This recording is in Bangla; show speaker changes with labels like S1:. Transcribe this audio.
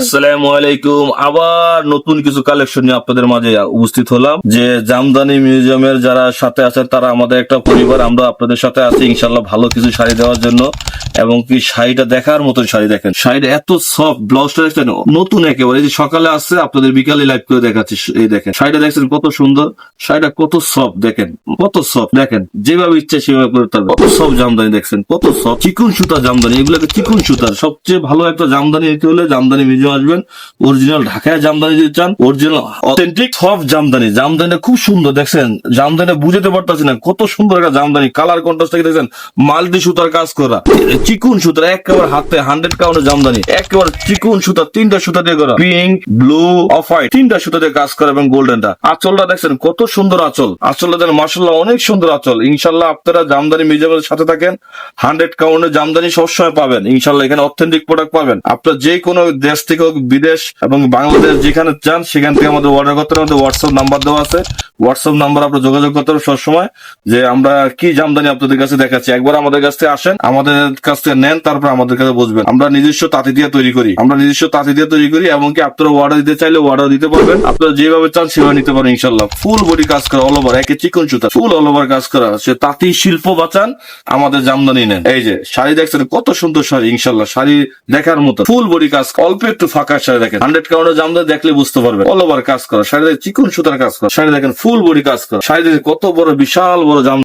S1: আসসালামু আলাইকুম। আবার নতুন কিছু কালেকশন নিয়ে আপনাদের মাঝে উপস্থিত হলাম, যে জামদানি মিউজিয়ামের যারা সাথে আছেন, তারা আমাদের একটা পরিবার, আমরা আপনাদের সাথে আছি ইনশাল্লাহ ভালো কিছু শাড়ি দেওয়ার জন্য। এবং কি শাড়িটা দেখার মতন শাড়ি দেখেন। শাড়িটা এত সফট ব্লাউজটা দেখছেন, নতুন একেবারে। সকালে আসছে, আপনাদের বিকালে লাইভ করে দেখাচ্ছি এই দেখেন। শাড়িটা দেখছেন কত সুন্দর, শাড়িটা কত সফট দেখেন, কত সফট দেখেন, যেভাবে ইচ্ছে সেভাবে করতে হবে কত সফট জামদানি দেখছেন, কত সফট চিকুন সুতা জামদানি, এগুলোকে চিকুন সুতার সবচেয়ে ভালো একটা জামদানি নিতে হলে জামদানি মিউজিয়াম আসবেন। অরিজিনাল ঢাকায় জামদানি যদি চান অরিজিনাল অথেন্টিক সফট জামদানি। জামদানিটা খুব সুন্দর, দেখছেন? জামদানি বুঝতে পারতেছি না, কত সুন্দর একটা জামদানি। কালার কন্ট্রাস্ট থেকে দেখছেন, মাল্টি সুতার কাজ করা। চিকুন সুতার একেবারে হাতে হান্ড্রেড কাউন্টের জামদানি, একেবারে চিকুন সুতা, তিনটা সুতা দিয়ে করা। পিঙ্ক ব্লু অফ হোয়াইট তিনটা সুতা দিয়ে কাজ করা এবং গোল্ডেনটা আঁচলটা দেখছেন কত সুন্দর আঁচল। আঁচলটা দেন মার্শাল্লাহ অনেক সুন্দর আচল। ইনশাল্লাহ আপনারা জামদানি মিউজিয়ামের সাথে থাকেন হান্ড্রেড কাউন্টের জামদানি সবসময় পাবেন। ইনশাল্লাহ এখানে অথেন্টিক প্রোডাক্ট পাবেন। আপনার যে কোনো দেশ থেকে হোক, বিদেশ এবং বাংলাদেশ যেখানে চান, সেখান থেকে আমাদের অর্ডার করতে আমাদের হোয়াটসঅ্যাপ নাম্বার দেওয়া আছে। হোয়াটসঅ্যাপ নাম্বার আপনার যোগাযোগ করতে হবে সবসময় যে আমরা কি জামদানি আপনাদের কাছে দেখাচ্ছি। একবার আমাদের কাছ থেকে আসেন, আমাদের কাছ থেকে নেন, তারপর আমাদের কাছে বুঝবেন আমরা নিজস্ব তাঁতি দিয়ে তৈরি করি। আমরা নিজস্ব তাঁতি দিয়ে তৈরি করি, এমনকি আপনারা অর্ডার দিতে চাইলে অর্ডার দিতে পারবেন। আপনারা যেভাবে চান সেভাবে নিতে পারেন ইনশাল্লাহ ফুল বডি কাজ করা অল ওভার একে চিকন সুতা ফুল অল ওভার কাজ করা। সে তাঁতি শিল্প বাঁচান, আমাদের জামদানি নেন। এই যে, শাড়ি দেখছেন, কত সুন্দর শাড়ি ইনশাল্লাহ শাড়ি দেখার মতো। ফুল বডি কাজ অল্প একটু ফাঁকা শাড়ি দেখেন। হান্ড্রেড কাউন্টার জামদানি দেখলে বুঝতে পারবেন। অল ওভার কাজ করা, শাড়ি চিকন সুতার কাজ করা। শাড়ি দেখেন ফুল বডি কাজ করা। সাইডে কত বড় বিশাল বড় জাম